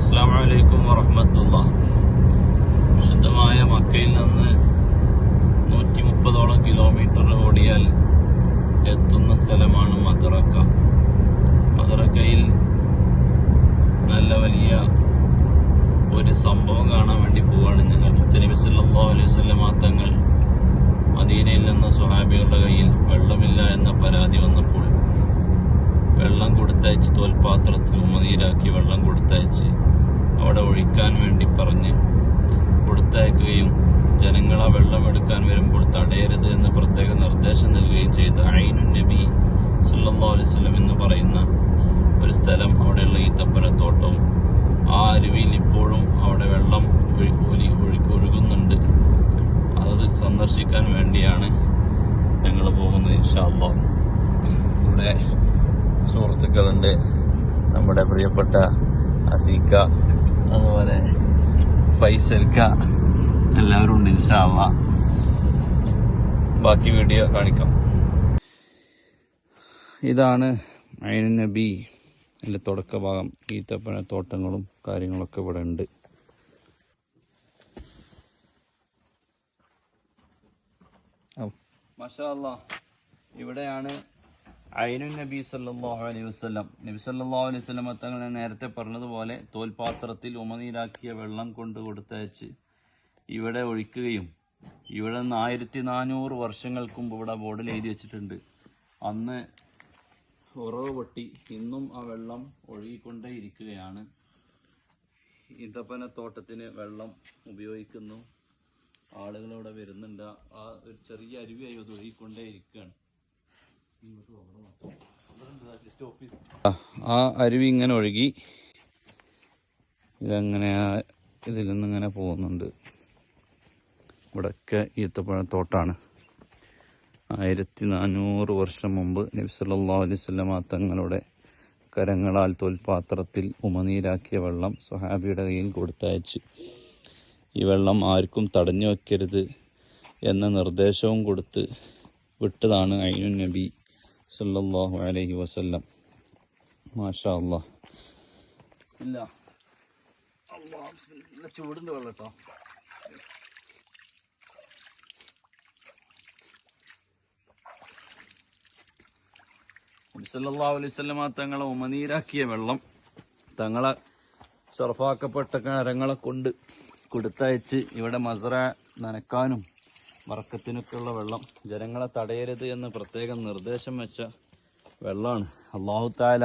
അസ്സാം വലൈക്കും വറഹമത്തുള്ള. വിശുദ്ധമായ മക്കയിൽ നിന്ന് നൂറ്റി മുപ്പതോളം കിലോമീറ്റർ ഓടിയാൽ എത്തുന്ന സ്ഥലമാണ് മദറക്ക. മദറക്കയിൽ നല്ല വലിയ ഒരു സംഭവം കാണാൻ വേണ്ടി പോവുകയാണ് ഞങ്ങൾ. മുത്തനബി സല്ലാ അലൈഹി വസല്ലമ തങ്ങൾ മദീനയിൽ നിന്ന് സുഹാബികളുടെ കയ്യിൽ വെള്ളമില്ല എന്ന പരാതി വന്നപ്പോൾ വെള്ളം കൊടുത്തയച്ച് തോൽപാത്രത്തിൽ ഉമനീരാക്കി വെള്ളം കൊടുത്തയച്ച് അവിടെ ഒഴിക്കാൻ വേണ്ടി പറഞ്ഞ് കൊടുത്തയക്കുകയും ജനങ്ങൾ ആ വെള്ളം എടുക്കാൻ വരുമ്പോൾ തടയരുത് എന്ന് പ്രത്യേക നിർദ്ദേശം നൽകുകയും ചെയ്ത ഐനു നബി വസല്ലം എന്ന് പറയുന്ന ഒരു സ്ഥലം അവിടെയുള്ള ഈത്തപ്പനത്തോട്ടവും ആ അരുവിയിൽ ഇപ്പോഴും അവിടെ വെള്ളം ഒഴി- ഒഴുകുന്നുണ്ട്. അത് സന്ദർശിക്കാൻ വേണ്ടിയാണ് ഞങ്ങൾ പോകുന്നത് ഇൻഷാല്ല ഇവിടെ സുഹൃത്തുക്കളുണ്ട്. നമ്മുടെ പ്രിയപ്പെട്ട അസീക്ക അതുപോലെ ഫൈസൽക്ക എല്ലാവരും ഉണ്ട് ഇൻഷാല്ല ബാക്കി വീഡിയോ കാണിക്കാം. ഇതാണ് അയനു നബി അതിന്റെ തുടക്ക ഭാഗം ഈത്തപ്പന തോട്ടങ്ങളും കാര്യങ്ങളൊക്കെ ഇവിടെ ഉണ്ട്. മഷാല്ല ഇവിടെയാണ് ഐനു നബി സല്ലാഹു അലൈഹി വസ്ലം നബി സല്ലല്ലാഹു അലൈഹി വസ്ലം തങ്ങൾ നേരത്തെ പറഞ്ഞതുപോലെ തോൽപാത്രത്തിൽ ഉമനീരാക്കിയ വെള്ളം കൊണ്ട് കൊടുത്തയച്ച് ഇവിടെ ഒഴിക്കുകയും ഇവിടെ നിന്ന് ആയിരത്തി നാനൂറ് വർഷങ്ങൾക്ക് മുമ്പ് ഇവിടെ ബോർഡിൽ എഴുതി വെച്ചിട്ടുണ്ട്. അന്ന് ഉറവ് പൊട്ടി ഇന്നും ആ വെള്ളം ഒഴുകിക്കൊണ്ടേ ഇരിക്കുകയാണ്. ഇതപ്പന തോട്ടത്തിന് വെള്ളം ഉപയോഗിക്കുന്നു. ആളുകൾ ഇവിടെ വരുന്നുണ്ട്. ആ ഒരു ചെറിയ അരുവിയായി അത് ഒഴുകിക്കൊണ്ടേ ഇരിക്കുകയാണ്. ആ അരുവി ഇങ്ങനെ ഒഴുകി. ഇതങ്ങനെ ഇതിൽ നിന്ന് ഇങ്ങനെ പോകുന്നുണ്ട്. ഇവിടൊക്കെ ഈത്തപ്പഴത്തോട്ടാണ് ആയിരത്തി നാനൂറ് വർഷം മുമ്പ് നബി സല്ലല്ലാഹു അലൈഹി തങ്ങളുടെ കരങ്ങളാൽ തോൽപാത്രത്തിൽ ഉമനീരാക്കിയ വെള്ളം സുഹാബിയുടെ കയ്യിൽ കൊടുത്തയച്ച്. ഈ വെള്ളം ആർക്കും തടഞ്ഞു വയ്ക്കരുത് എന്ന നിർദ്ദേശവും കൊടുത്ത് വിട്ടതാണ് അയിനു നബി. സല്ലല്ലാഹു അലൈഹി വസല്ലം. മാഷാ അല്ലാ ഇല്ല. ചൂടിന്റെ വെള്ളം കേട്ടോ സല്ലല്ലാഹു അലൈഹി വസല്ലമ തങ്ങളെ ഉമനീരാക്കിയ വെള്ളം തങ്ങളെ ഷറഫാക്കപ്പെട്ട കരങ്ങളെ കൊണ്ട് കൊടുത്തയച്ച് ഇവിടെ മസറ നനക്കാനും വറക്കത്തിനൊക്കെയുള്ള വെള്ളം. ജനങ്ങളെ തടയരുത് എന്ന് പ്രത്യേകം നിർദ്ദേശം വെച്ച വെള്ളമാണ്. അള്ളാഹുത്താല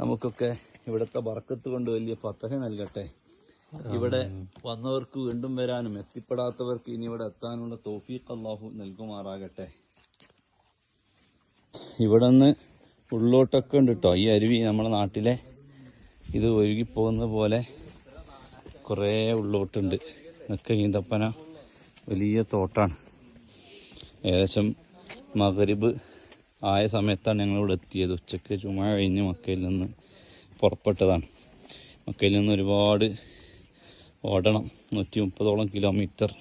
നമുക്കൊക്കെ ഇവിടുത്തെ വറക്കത്ത് കൊണ്ട് വലിയ ഫത്തഹ നൽകട്ടെ. ഇവിടെ വന്നവർക്ക് വീണ്ടും വരാനും എത്തിപ്പെടാത്തവർക്ക് ഇനി ഇവിടെ എത്താനുള്ള തോഫീഖ് അള്ളാഹു നൽകുമാറാകട്ടെ. ഇവിടെ നിന്ന് ഉള്ളോട്ടൊക്കെ ഉണ്ട് കേട്ടോ ഈ അരുവി നമ്മുടെ നാട്ടിലെ ഇത് ഒഴുകിപ്പോകുന്ന പോലെ കുറേ ഉള്ളോട്ടുണ്ട്. ഇതൊക്കെ ഈന്തപ്പന വലിയ തോട്ടാണ്. ഏകദേശം മകരിബ് ആയ സമയത്താണ് ഞങ്ങളിവിടെ എത്തിയത്. ഉച്ചയ്ക്ക് ചുമ കഴിഞ്ഞ് മക്കയിൽ നിന്ന് പുറപ്പെട്ടതാണ്. മക്കയിൽ നിന്ന് ഒരുപാട് ഓടണം. നൂറ്റി മുപ്പതോളം കിലോമീറ്റർ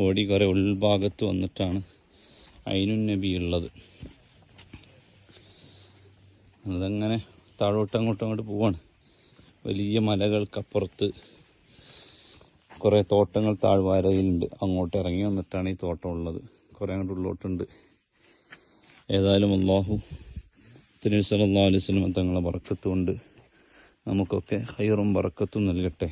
ഓടി കുറേ ഉൾഭാഗത്ത് വന്നിട്ടാണ് ഐനുൻ നബി ഉള്ളത്. അതങ്ങനെ താഴോട്ട് അങ്ങോട്ടും അങ്ങോട്ട് പോവാണ്. വലിയ മലകൾക്കപ്പുറത്ത് കുറേ തോട്ടങ്ങൾ താഴ്വാരയിലുണ്ട്. അങ്ങോട്ട് ഇറങ്ങി വന്നിട്ടാണ് ഈ തോട്ടം ഉള്ളത്. കുറേ അങ്ങോട്ട് ഉള്ളോട്ടുണ്ട്. ഏതായാലും അള്ളാഹു തിരുവി സല്ലല്ലാഹു അലൈഹി വസല്ലം തങ്ങളെ വറക്കത്തുകൊണ്ട് നമുക്കൊക്കെ ഹൈറും വറക്കത്തും നൽകട്ടെ.